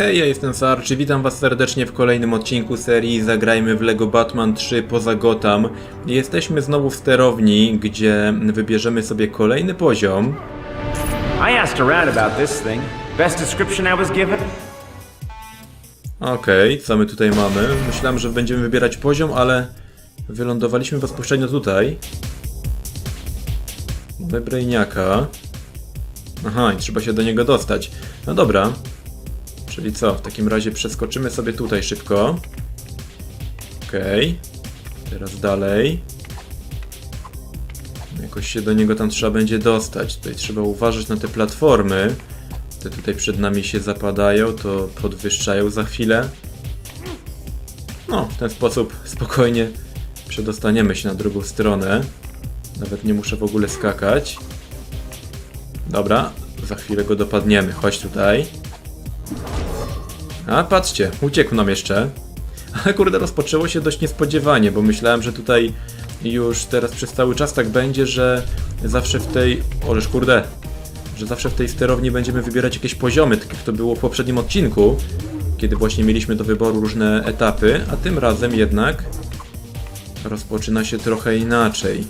Hej, ja jestem Sarch i witam was serdecznie w kolejnym odcinku serii Zagrajmy w LEGO Batman 3 poza Gotham. Jesteśmy znowu w sterowni, gdzie wybierzemy sobie kolejny poziom. I asked around about this thing. Best description I was given? Okej, co my tutaj mamy? Myślałem, że będziemy wybierać poziom, ale wylądowaliśmy bezpośrednio tutaj. Mamy Brainiaka. Aha, i trzeba się do niego dostać. No dobra. Czyli co? W takim razie przeskoczymy sobie tutaj szybko. Okej. Teraz dalej. Jakoś się do niego tam trzeba będzie dostać. Tutaj trzeba uważać na te platformy. Te tutaj przed nami się zapadają, to podwyższają za chwilę. No, w ten sposób spokojnie przedostaniemy się na drugą stronę. Nawet nie muszę w ogóle skakać. Dobra, za chwilę go dopadniemy. Chodź tutaj. A, patrzcie, uciekł nam jeszcze. Ale kurde, rozpoczęło się dość niespodziewanie, bo myślałem, że tutaj już teraz przez cały czas tak będzie, że zawsze w tej... Oleż kurde, że zawsze w tej sterowni będziemy wybierać jakieś poziomy, tak jak to było w poprzednim odcinku, kiedy właśnie mieliśmy do wyboru różne etapy, a tym razem jednak rozpoczyna się trochę inaczej.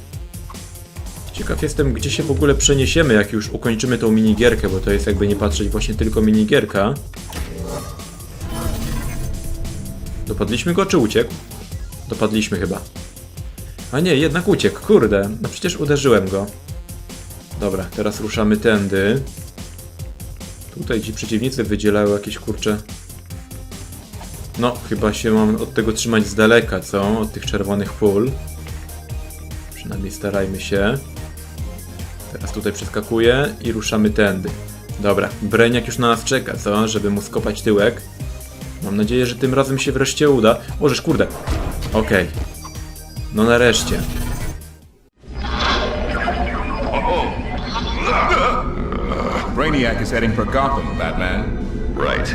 Ciekaw jestem, gdzie się w ogóle przeniesiemy, jak już ukończymy tą minigierkę, bo to jest jakby nie patrzeć właśnie tylko minigierka. Dopadliśmy go, czy uciekł? Dopadliśmy chyba. A nie, jednak uciekł, kurde, no przecież uderzyłem go. Dobra, teraz ruszamy tędy. Tutaj ci przeciwnicy wydzielają jakieś kurcze. No, chyba się mam od tego trzymać z daleka, co? Od tych czerwonych pól. Przynajmniej starajmy się. Teraz tutaj przeskakuję i ruszamy tędy. Dobra, Breniak już na nas czeka, co? Żeby mu skopać tyłek. Mam nadzieję, że tym razem się wreszcie uda. Możesz, kurde. Okej. No nareszcie. Brainiac is heading for Gotham, Batman. Right.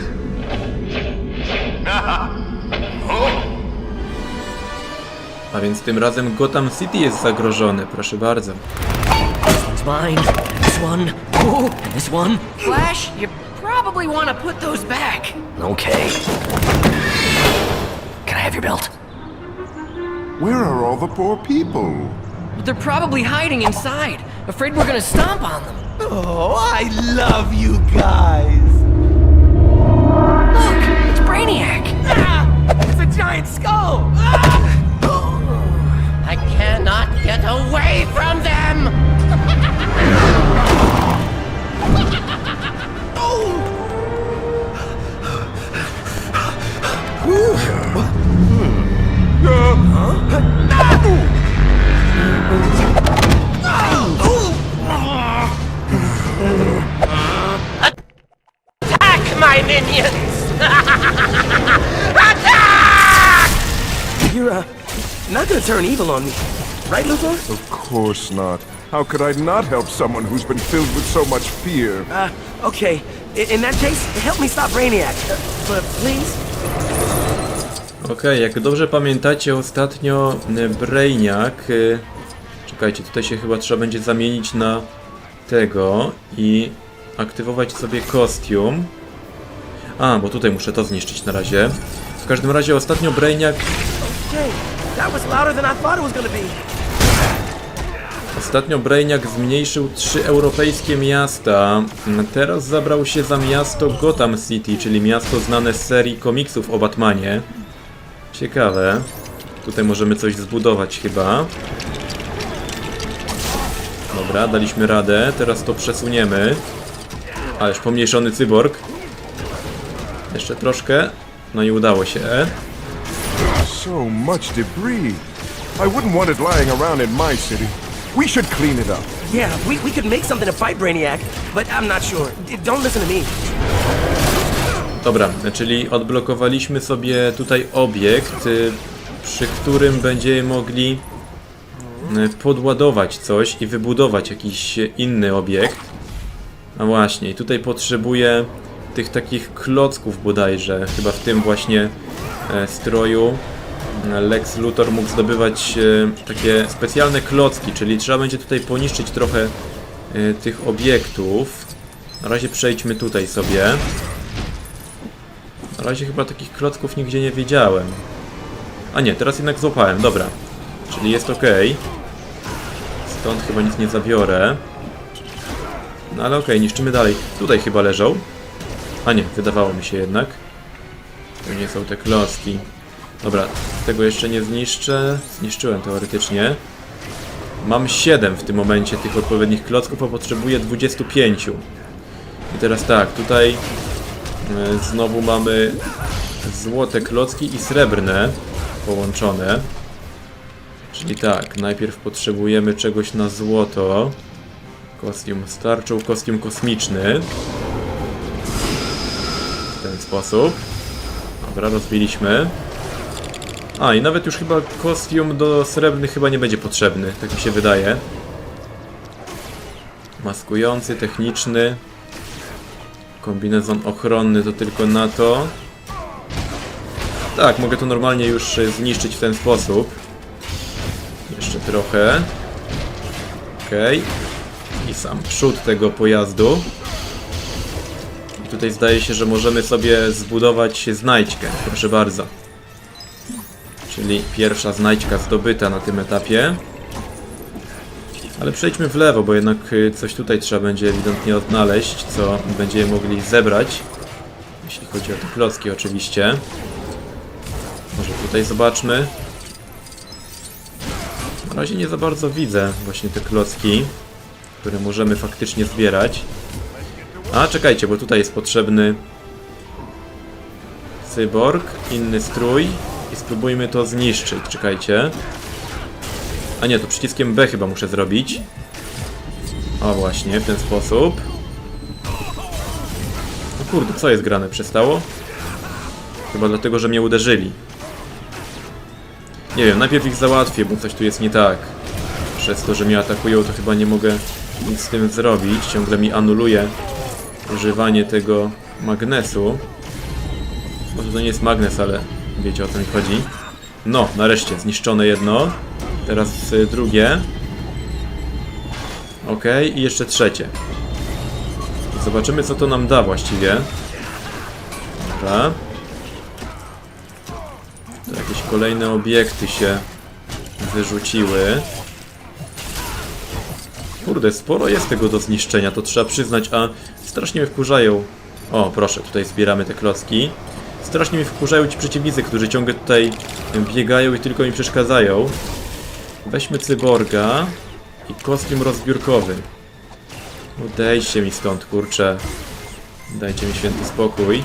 A więc tym razem Gotham City jest zagrożone, proszę bardzo. one's mine. This one. Ooh, this one. Flash, you probably want to put those back. Okay. Can I have your belt? Where are all the poor people? They're probably hiding inside, afraid we're gonna stomp on them. Oh, I love you guys! Look, it's Brainiac. Ah, it's a giant skull! Ah! I cannot get away from them. Attack my minions! Attack! You're, uh, not gonna turn evil on me, right, Luthor? Of course not. How could I not help someone who's been filled with so much fear? Uh, okay. In, in that case, help me stop Brainiac. Uh, but please? Okej, jak dobrze pamiętacie, ostatnio y, Brainiac... y, Czekajcie, tutaj się chyba trzeba będzie zamienić na tego i aktywować sobie kostium. A, bo tutaj muszę to zniszczyć na razie. W każdym razie ostatnio Brainiac Okay. Ostatnio Brainiac zmniejszył trzy europejskie miasta. Teraz zabrał się za miasto Gotham City, czyli miasto znane z serii komiksów o Batmanie. Ciekawe. Tutaj możemy coś zbudować chyba. Dobra, daliśmy radę. Teraz to przesuniemy. Ależ pomniejszony cyborg. Jeszcze troszkę. No i udało się. So much debris. I wouldn't want it lying around in my city. We should clean it up. Yeah, we, we could make something to fight Brainiac, but I'm not sure. D- Don't listen to me. Dobra, czyli odblokowaliśmy sobie tutaj obiekt, y, przy którym będziemy mogli y, podładować coś i wybudować jakiś inny obiekt. A właśnie, i tutaj potrzebuję tych takich klocków bodajże, chyba w tym właśnie e, stroju Lex Luthor mógł zdobywać e, takie specjalne klocki, czyli trzeba będzie tutaj poniszczyć trochę e, tych obiektów. Na razie przejdźmy tutaj sobie. Razie chyba takich klocków nigdzie nie wiedziałem. A nie, teraz jednak złapałem, dobra. Czyli jest ok. Stąd chyba nic nie zabiorę. No ale okej, niszczymy dalej. Tutaj chyba leżą. A nie, wydawało mi się jednak. To nie są te klocki. Dobra, tego jeszcze nie zniszczę. Zniszczyłem teoretycznie. Mam 7 w tym momencie tych odpowiednich klocków, a potrzebuję 25. I teraz tak, tutaj znowu mamy złote klocki i srebrne połączone. Czyli tak, najpierw potrzebujemy czegoś na złoto. Kostium starczą, kostium kosmiczny. W ten sposób. Dobra, rozbiliśmy. A, i nawet już chyba kostium do srebrnych chyba nie będzie potrzebny, tak mi się wydaje. Maskujący, techniczny. Kombinezon ochronny to tylko na to. Tak, mogę to normalnie już zniszczyć w ten sposób. Jeszcze trochę. Okej. I sam przód tego pojazdu. I tutaj zdaje się, że możemy sobie zbudować znajdźkę. Proszę bardzo. Czyli pierwsza znajdźka zdobyta na tym etapie. Ale przejdźmy w lewo, bo jednak y, coś tutaj trzeba będzie ewidentnie odnaleźć, co będziemy mogli zebrać. Jeśli chodzi o te klocki oczywiście. Może tutaj zobaczmy. Na razie nie za bardzo widzę właśnie te klocki, które możemy faktycznie zbierać. A, czekajcie, bo tutaj jest potrzebny cyborg, inny strój i spróbujmy to zniszczyć. Czekajcie. A nie, to przyciskiem B chyba muszę zrobić. O właśnie, w ten sposób. No kurde, co jest grane? Przestało? Chyba dlatego, że mnie uderzyli. Nie wiem, najpierw ich załatwię, bo coś tu jest nie tak. Przez to, że mnie atakują, to chyba nie mogę nic z tym zrobić. Ciągle mi anuluje używanie tego magnesu. Może to nie jest magnes, ale wiecie o co mi chodzi. No, nareszcie, zniszczone jedno. Teraz y, drugie. Ok, i jeszcze trzecie. Zobaczymy, co to nam da właściwie. Dobra. To jakieś kolejne obiekty się wyrzuciły. Kurde, sporo jest tego do zniszczenia, to trzeba przyznać, a strasznie mnie wkurzają. O, proszę, tutaj zbieramy te klocki. Strasznie mnie wkurzają ci przeciwnicy, którzy ciągle tutaj biegają i tylko mi przeszkadzają. Weźmy cyborga i kostium rozbiórkowy. Odejdźcie mi stąd, kurczę. Dajcie mi święty spokój.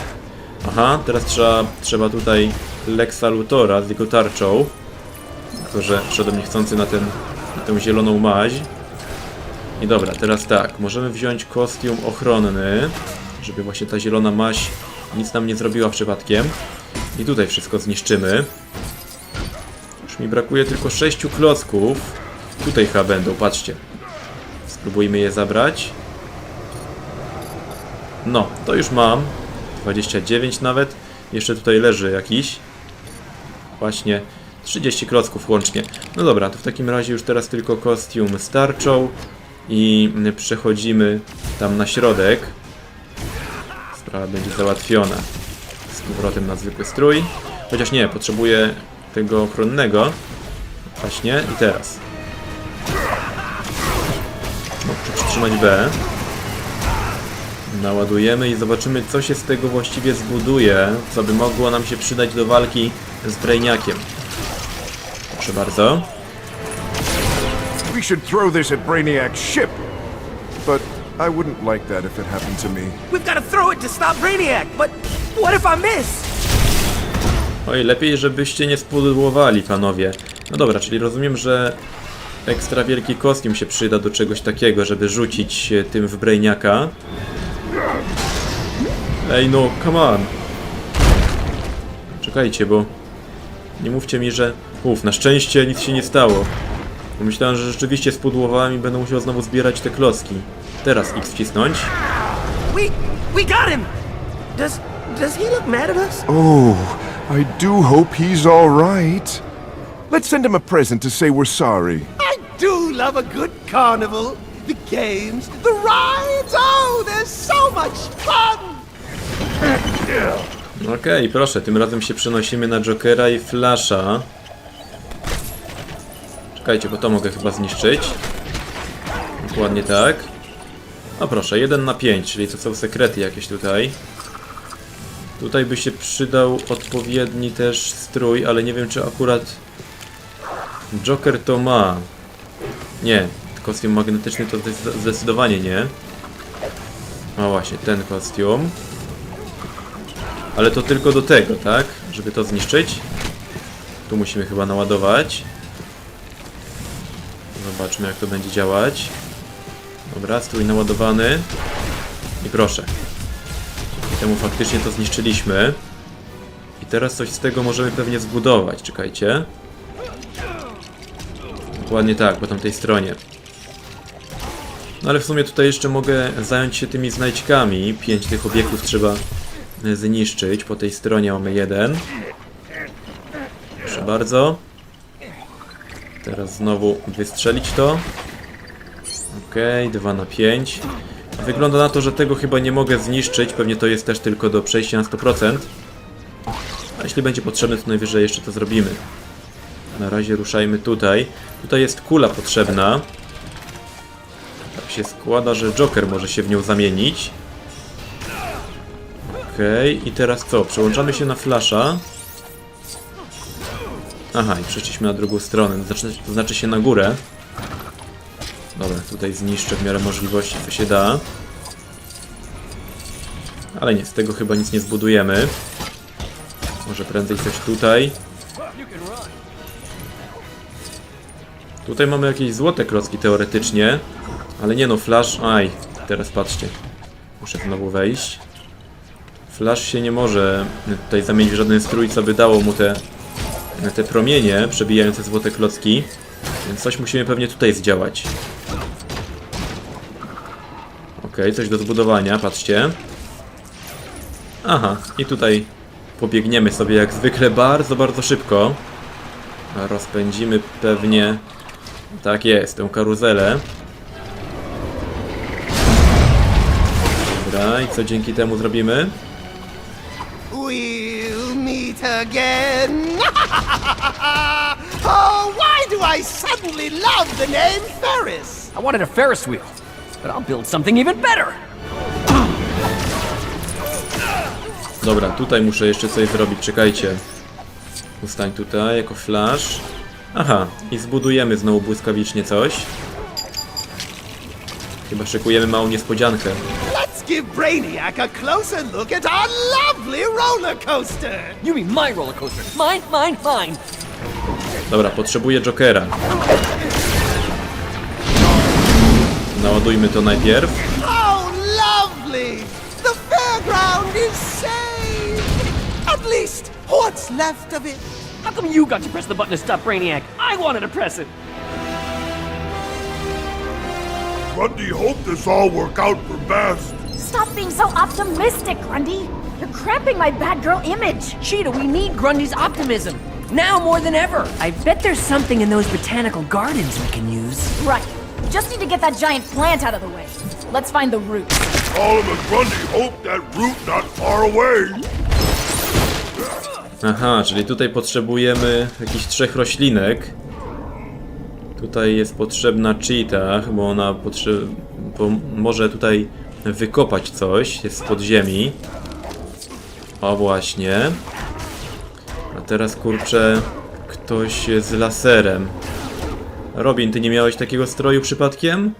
Aha, teraz trzeba, trzeba tutaj Lexa Lutora z jego tarczą. Tylko, że wszedłem niechcący na, ten, na tę zieloną maź. I dobra, teraz tak, możemy wziąć kostium ochronny, żeby właśnie ta zielona maź nic nam nie zrobiła przypadkiem. I tutaj wszystko zniszczymy. Mi brakuje tylko 6 klocków. Tutaj chyba będą, patrzcie. Spróbujmy je zabrać. No, to już mam. 29 nawet. Jeszcze tutaj leży jakiś. Właśnie 30 klocków łącznie. No dobra, to w takim razie już teraz tylko kostium starczą. I przechodzimy tam na środek. Sprawa będzie załatwiona. Z powrotem na zwykły strój. Chociaż nie, potrzebuję tego ochronnego. Właśnie, i teraz. Muszę przytrzymać B. Naładujemy i zobaczymy, co się z tego właściwie zbuduje, co by mogło nam się przydać do walki z Brainiakiem. Proszę bardzo. We should throw this at Brainiac's ship. But I wouldn't like that if it happened to me. We've got to throw it to stop Brainiac, but what if I miss? Oj, lepiej, żebyście nie spudłowali, panowie. No dobra, czyli rozumiem, że ekstra wielki kostium się przyda do czegoś takiego, żeby rzucić tym w Brainiaka. Ej no, come on. Czekajcie, bo nie mówcie mi, że... Uf, na szczęście nic się nie stało. Bo myślałem, że rzeczywiście spudłowałem i będę musiał znowu zbierać te klocki. Teraz X wcisnąć. We we got him. Does does he look mad at us? Oh, I do hope he's all right. Let's send him a present to say we're sorry. I do love a good carnival. The games, the rides, oh, there's so much fun! Okej, proszę, tym razem się przenosimy na Jokera i Flasha. Czekajcie, bo to mogę chyba zniszczyć. Dokładnie tak. No proszę, 1 na 5, czyli to są sekrety jakieś tutaj. Tutaj by się przydał odpowiedni też strój, ale nie wiem czy akurat Joker to ma. Nie, kostium magnetyczny to zde- zdecydowanie nie. No właśnie, ten kostium. Ale to tylko do tego, tak? Żeby to zniszczyć. Tu musimy chyba naładować. Zobaczmy jak to będzie działać. Dobra, strój naładowany. I proszę. Temu faktycznie to zniszczyliśmy. I teraz coś z tego możemy pewnie zbudować. Czekajcie. Dokładnie tak, po tamtej stronie. No ale w sumie tutaj jeszcze mogę zająć się tymi znajdźkami. Pięć tych obiektów trzeba e, zniszczyć. Po tej stronie mamy jeden. Proszę bardzo. Teraz znowu wystrzelić to. Okej, 2 na 5. Wygląda na to, że tego chyba nie mogę zniszczyć. Pewnie to jest też tylko do przejścia na 100%. A jeśli będzie potrzebne, to najwyżej jeszcze to zrobimy. Na razie ruszajmy tutaj. Tutaj jest kula potrzebna. Tak się składa, że Joker może się w nią zamienić. Okej, i teraz co? Przełączamy się na Flasha. Aha, i przeszliśmy na drugą stronę, to znaczy, to znaczy się na górę. Dobra, tutaj zniszczę w miarę możliwości, co się da. Ale nie, z tego chyba nic nie zbudujemy. Może prędzej coś tutaj. Tutaj mamy jakieś złote klocki teoretycznie. Ale nie no, Flash... Aj, teraz patrzcie. Muszę znowu wejść. Flash się nie może tutaj zamienić w żaden strój, co by dało mu te, te promienie przebijające złote klocki. Więc coś musimy pewnie tutaj zdziałać. Okej, coś do zbudowania, patrzcie. Aha, i tutaj pobiegniemy sobie jak zwykle bardzo, bardzo szybko. Rozpędzimy pewnie... Tak jest, tę karuzelę. Dobra, i co dzięki temu zrobimy? We'll meet again. oh, why do I suddenly love the name Ferris? I wanted a Ferris wheel, but I'll build something even better. Dobra, tutaj muszę jeszcze coś zrobić, czekajcie. Ustań tutaj jako flash. Aha, i zbudujemy znowu błyskawicznie coś. Chyba szykujemy małą niespodziankę. Let's give Brainiac a closer look at our lovely roller coaster. You mean my roller coaster? Mine, mine, mine. Dobra, potrzebuję Jokera. Naładujmy to najpierw. Oh, lovely! The fairground is saved! At least, what's left of it? How come you got to press the button to stop Brainiac? I wanted to press it. Grundy hoped this all work out for best. Stop being so optimistic, Grundy. You're cramping my bad girl image. Cheetah, we need Grundy's optimism. Now more than ever. I bet there's something in those botanical gardens we can use. Right. Just need to get that giant plant out of the way. Let's find the root. Solomon Grundy hoped that route not far away. Aha, czyli tutaj potrzebujemy jakichś trzech roślinek. Tutaj jest potrzebna cheetah, bo ona potrze- bo może tutaj wykopać coś, jest z podziemi. O właśnie. A teraz kurczę, ktoś z laserem. Robin, ty nie miałeś takiego stroju przypadkiem?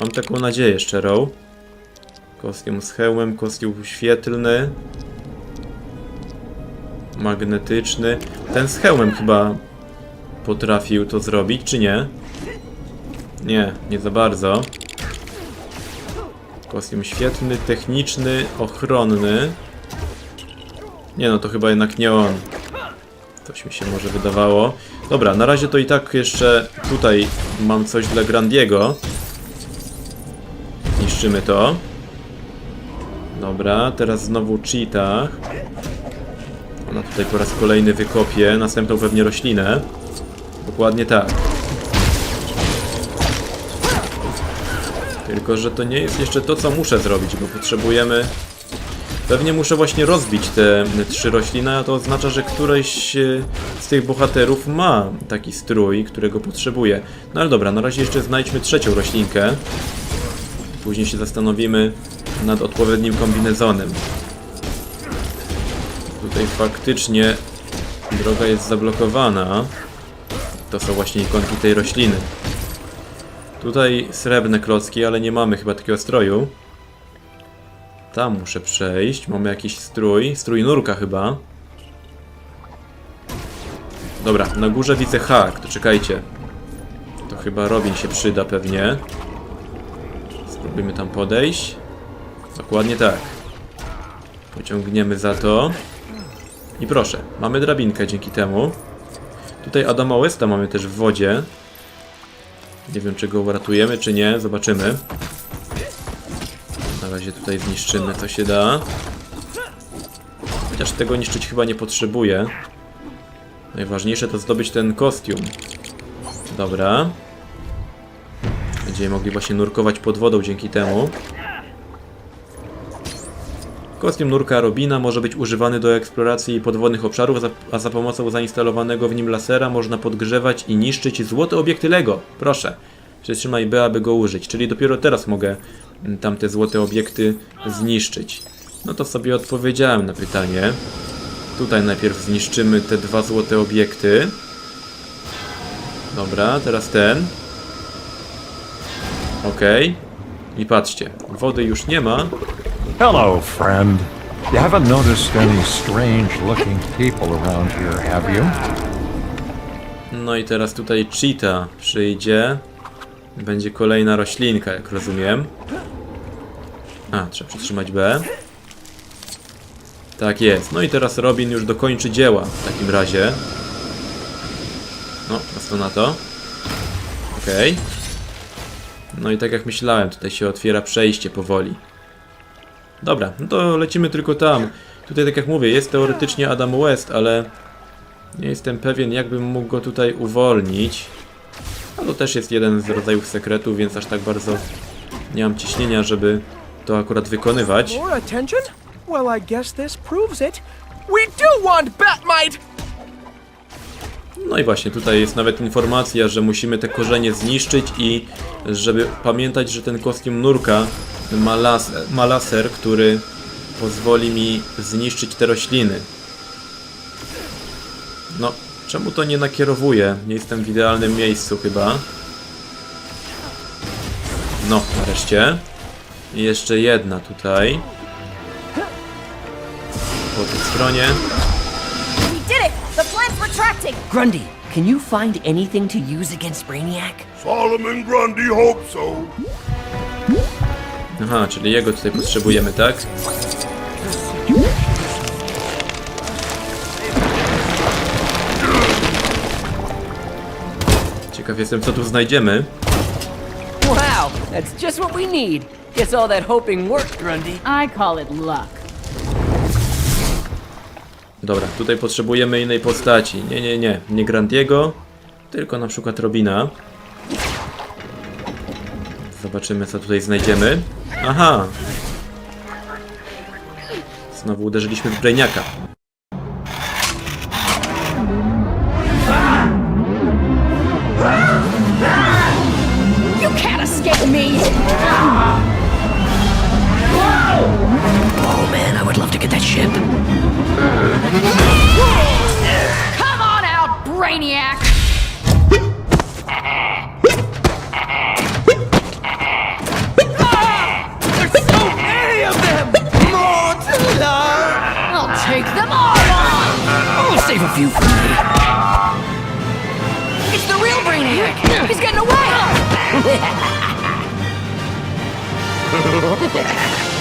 Mam taką nadzieję szczerą. Kostium z hełmem, kostium świetlny magnetyczny. Ten z hełmem chyba potrafił to zrobić, czy nie? Nie, nie za bardzo. Kostium świetny, techniczny, ochronny. Nie no, to chyba jednak nie on. Coś mi się może wydawało. Dobra, na razie to i tak jeszcze tutaj mam coś dla Grandiego. Niszczymy to. Dobra, teraz znowu cheetah. Ona tutaj po raz kolejny wykopie, następną pewnie roślinę. Dokładnie tak. Tylko, że to nie jest jeszcze to, co muszę zrobić, bo potrzebujemy Pewnie muszę właśnie rozbić te trzy rośliny, a to oznacza, że któreś e, z tych bohaterów ma taki strój, którego potrzebuje. No ale dobra, na razie jeszcze znajdźmy trzecią roślinkę. Później się zastanowimy nad odpowiednim kombinezonem. Tutaj faktycznie droga jest zablokowana. To są właśnie ikonki tej rośliny. Tutaj srebrne klocki, ale nie mamy chyba takiego stroju. Tam muszę przejść. Mamy jakiś strój. Strój nurka chyba. Dobra, na górze widzę hak, to czekajcie. To chyba Robin się przyda pewnie. Spróbujmy tam podejść. Dokładnie tak. Pociągniemy za to. I proszę, mamy drabinkę dzięki temu. Tutaj Adama Westa mamy też w wodzie. Nie wiem, czy go uratujemy, czy nie. Zobaczymy. Razie tutaj zniszczymy, co się da. Chociaż tego niszczyć chyba nie potrzebuję. Najważniejsze to zdobyć ten kostium. Dobra. Będziemy mogli właśnie nurkować pod wodą dzięki temu. Kostium nurka Robina może być używany do eksploracji podwodnych obszarów, za- a za pomocą zainstalowanego w nim lasera można podgrzewać i niszczyć złote obiekty LEGO. Proszę, przytrzymaj B, aby go użyć. Czyli dopiero teraz mogę tamte złote obiekty zniszczyć. No to sobie odpowiedziałem na pytanie. Tutaj najpierw zniszczymy te dwa złote obiekty. Dobra, teraz ten. Okej. I patrzcie, wody już nie ma, Hello, friend. You haven't noticed any strange looking people around here, have you? No i teraz tutaj cheetah przyjdzie. Będzie kolejna roślinka, jak rozumiem. A, trzeba przytrzymać B. Tak jest. No i teraz Robin już dokończy dzieła w takim razie. No, prosto na to. Okej. No i tak jak myślałem, tutaj się otwiera przejście powoli. Dobra, no to lecimy tylko tam. Tutaj, tak jak mówię, jest teoretycznie Adam West, ale nie jestem pewien, jakbym mógł go tutaj uwolnić. A to też jest jeden z rodzajów sekretów, więc aż tak bardzo nie mam ciśnienia, żeby to akurat wykonywać. More attention? Well, I guess this proves it. We do want Batmite! No i właśnie, tutaj jest nawet informacja, że musimy te korzenie zniszczyć i żeby pamiętać, że ten kostium nurka ma laser, ma laser który pozwoli mi zniszczyć te rośliny. No, czemu to nie nakierowuje? Nie jestem w idealnym miejscu chyba. No, nareszcie. I jeszcze jedna tutaj. Po tej stronie. We did it! The plant's retracting! Grundy, can you find anything to use against Brainiac? Solomon Grundy hopes so. Aha, czyli jego tutaj potrzebujemy, tak? Ciekaw jestem, co tu znajdziemy. Wow, that's just what we need. Guess all that hoping worked, Grundy. I call it luck. Dobra, tutaj potrzebujemy innej postaci. Nie, nie, nie. Nie Grandiego, tylko na przykład Robina. Zobaczymy, co tutaj znajdziemy. Aha! Znowu uderzyliśmy w Brainiaka. Brainiac! Ah! Any of them! More to love! I'll take them all on! I'll save a few for me. It's the real Brainiac! He's getting away!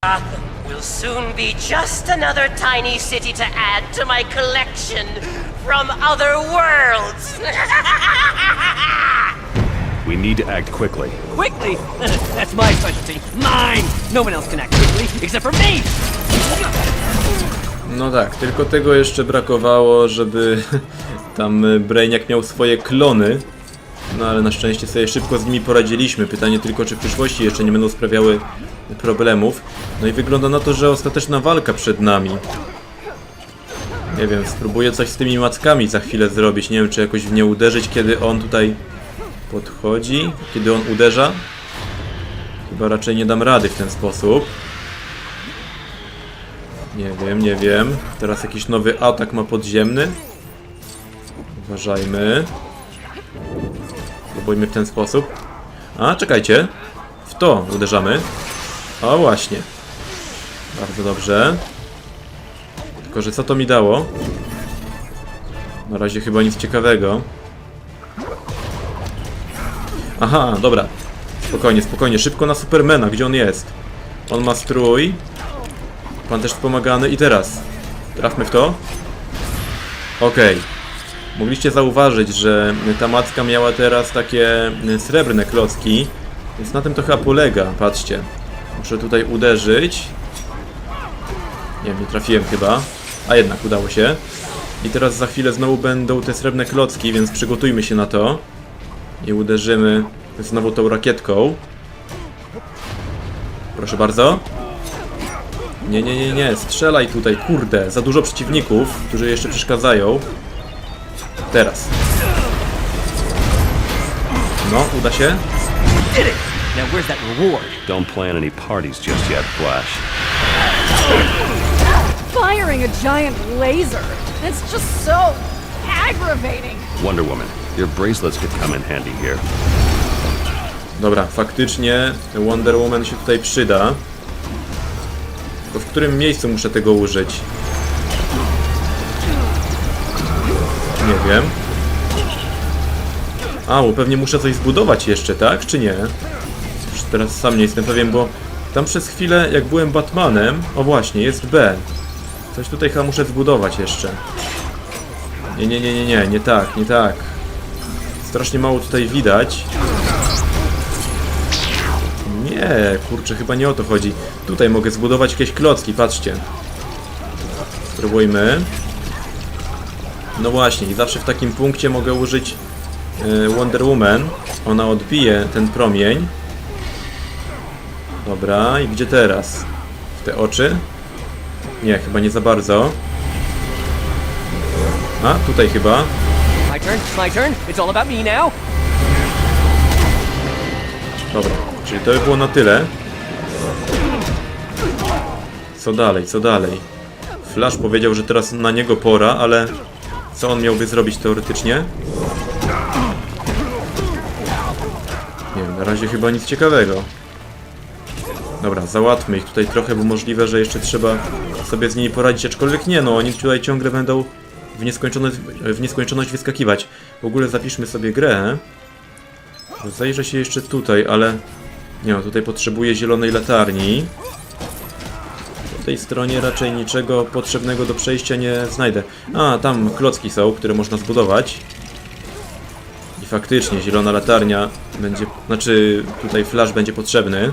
Gotham will soon be just another tiny city to add to my collection from other worlds. We need to act quickly. Quickly! That's my specialty. Mine! No one else can act quickly except for me! No tak, tylko tego jeszcze brakowało, żeby tam y, Brainiac miał swoje klony. No ale na szczęście sobie szybko z nimi poradziliśmy. Pytanie tylko, czy w przyszłości jeszcze nie będą sprawiały problemów. No i wygląda na to, że ostateczna walka przed nami. Nie wiem, spróbuję coś z tymi mackami za chwilę zrobić. Nie wiem, czy jakoś w nie uderzyć, kiedy on tutaj podchodzi, kiedy on uderza. Chyba raczej nie dam rady w ten sposób. Nie wiem, nie wiem. Teraz jakiś nowy atak ma podziemny. Uważajmy. Próbujmy w ten sposób. A, czekajcie. W to uderzamy. O, właśnie. Bardzo dobrze. Tylko, że co to mi dało? Na razie chyba nic ciekawego. Aha, dobra. Spokojnie, spokojnie. Szybko na Supermana. Gdzie on jest? On ma strój. Pan też wspomagany. I teraz. Trafmy w to. Okej. Mogliście zauważyć, że ta macka miała teraz takie y, srebrne klocki. Więc na tym to chyba polega. Patrzcie. Muszę tutaj uderzyć. Nie wiem, nie trafiłem chyba. A jednak udało się. I teraz za chwilę znowu będą te srebrne klocki, więc przygotujmy się na to. I uderzymy znowu tą rakietką. Proszę bardzo. Nie, nie, nie, nie, strzelaj tutaj, kurde, za dużo przeciwników, którzy jeszcze przeszkadzają. Teraz. No, uda się? Did it! Now where's that reward? Don't plan any parties just yet, Flash. Firing a giant laser. It's just so aggravating. Wonder Woman, your bracelets could come in handy here. Dobra, faktycznie Wonder Woman się tutaj przyda. W którym miejscu muszę tego użyć? Nie wiem. A, bo pewnie muszę coś zbudować jeszcze, tak? Czy nie? Już teraz sam nie jestem pewien, bo tam przez chwilę, jak byłem Batmanem... O właśnie, jest B. Coś tutaj chyba muszę zbudować jeszcze. Nie, nie, nie, nie, nie, nie tak, nie tak. Strasznie mało tutaj widać. Nie, kurczę, chyba nie o to chodzi. Tutaj mogę zbudować jakieś klocki, patrzcie. Spróbujmy. No właśnie, i zawsze w takim punkcie mogę użyć y, Wonder Woman. Ona odbije ten promień. Dobra, i gdzie teraz? W te oczy? Nie, chyba nie za bardzo. A, tutaj chyba. My turn, my turn. It's all about me now. Dobra, czyli to by było na tyle. Co dalej, co dalej? Flash powiedział, że teraz na niego pora, ale co on miałby zrobić teoretycznie? Nie wiem, na razie chyba nic ciekawego. Dobra, załatwmy ich tutaj trochę, bo możliwe, że jeszcze trzeba sobie z nimi poradzić, aczkolwiek nie, no oni tutaj ciągle będą w nieskończoność, w nieskończoność wyskakiwać. W ogóle zapiszmy sobie grę. Zajrzę się jeszcze tutaj, ale... Nie no, tutaj potrzebuję zielonej latarni. Po tej stronie raczej niczego potrzebnego do przejścia nie znajdę. A, tam klocki są, które można zbudować. I faktycznie zielona latarnia będzie... Znaczy, tutaj flash będzie potrzebny.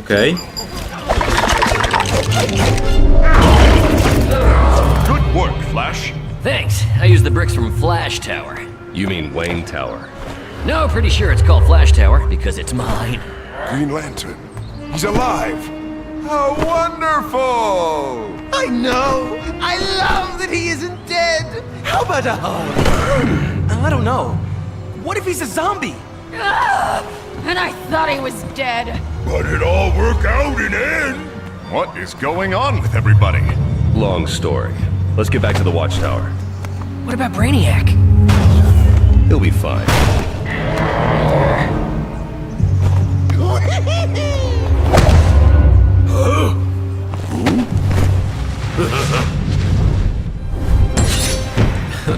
Okej. Good work, Flash. Thanks. I used the bricks from Flash Tower. You mean Wayne Tower? No, pretty sure it's called Flash Tower because it's mine. Green Lantern. He's alive. How wonderful! I know! I love that he isn't dead! How about a hug? I don't know. What if he's a zombie? Ah, And I thought he was dead. But it all worked out in end. What is going on with everybody? Long story. Let's get back to the Watchtower. What about Brainiac? He'll be fine.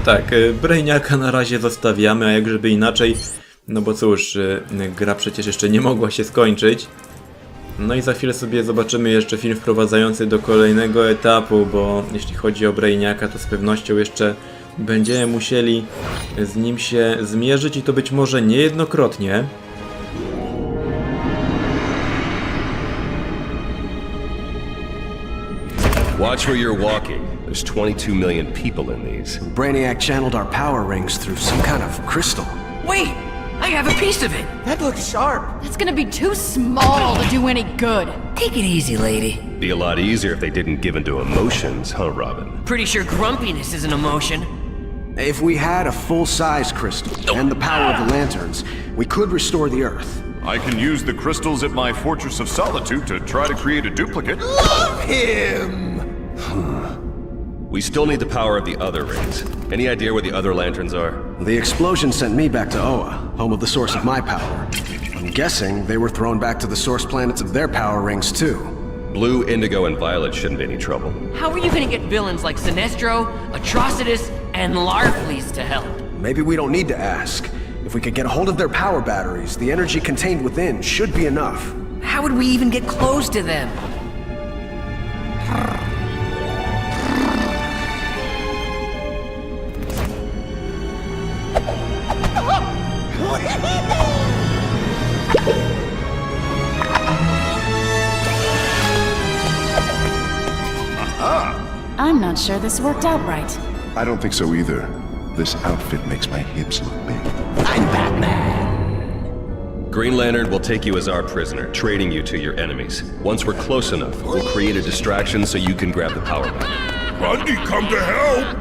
Tak, y, Brainiaka na razie zostawiamy, a jak żeby inaczej, no bo cóż, y, gra przecież jeszcze nie mogła się skończyć. No i za chwilę sobie zobaczymy jeszcze film wprowadzający do kolejnego etapu, bo jeśli chodzi o Brainiaka, to z pewnością jeszcze Będziemy musieli z nim się zmierzyć i to być może niejednokrotnie. Watch where you're walking. There's 22 million people in these. Brainiac channeled our power rings through some kind of crystal. Wait! I have a piece of it! That looks sharp. That's gonna be too small to do any good. Take it easy, lady. Be a lot easier if they didn't give into emotions, huh, Robin? Pretty sure grumpiness is an emotion. If we had a full-size crystal and the power of the lanterns, we could restore the Earth. I can use the crystals at my Fortress of Solitude to try to create a duplicate. Love him! We still need the power of the other rings. Any idea where the other lanterns are? The explosion sent me back to Oa, home of the source of my power. I'm guessing they were thrown back to the source planets of their power rings too. Blue, Indigo, and Violet shouldn't be any trouble. How are you gonna get villains like Sinestro, Atrocitus, and Larfleeze to help? Maybe we don't need to ask. If we could get a hold of their power batteries, the energy contained within should be enough. How would we even get close to them? Not sure this worked out right. I don't think so either. This outfit makes my hips look big. I'm Batman. Green Lantern will take you as our prisoner, trading you to your enemies. Once we're close enough, we'll create a distraction so you can grab the power bank. Grundy, come to help!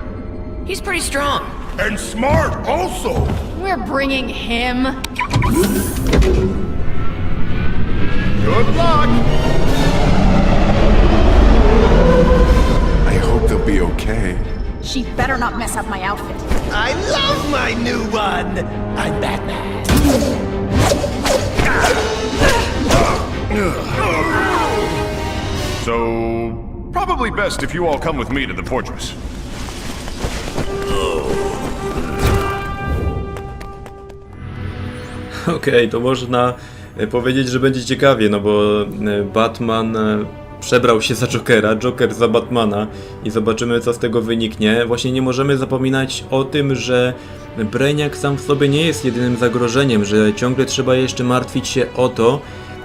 He's pretty strong. And smart, also! We're bringing him. Good luck! They'll be okay. She better not mess up my outfit. I love my new one. I'm Batman. So, probably best if you all come with me to the fortress. Okej, to można e, powiedzieć, że będzie ciekawie, no bo e, Batman e, przebrał się za Jokera, Joker za Batmana i zobaczymy co z tego wyniknie. Właśnie nie możemy zapominać o tym, że Brainiac sam w sobie nie jest jedynym zagrożeniem, że ciągle trzeba jeszcze martwić się o to,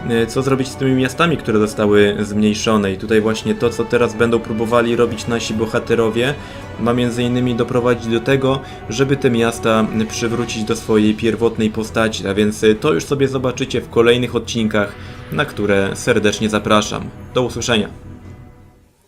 e, co zrobić z tymi miastami, które zostały zmniejszone. I tutaj właśnie to, co teraz będą próbowali robić nasi bohaterowie, ma między innymi doprowadzić do tego, żeby te miasta przywrócić do swojej pierwotnej postaci. A więc e, to już sobie zobaczycie w kolejnych odcinkach, na które serdecznie zapraszam. Do usłyszenia.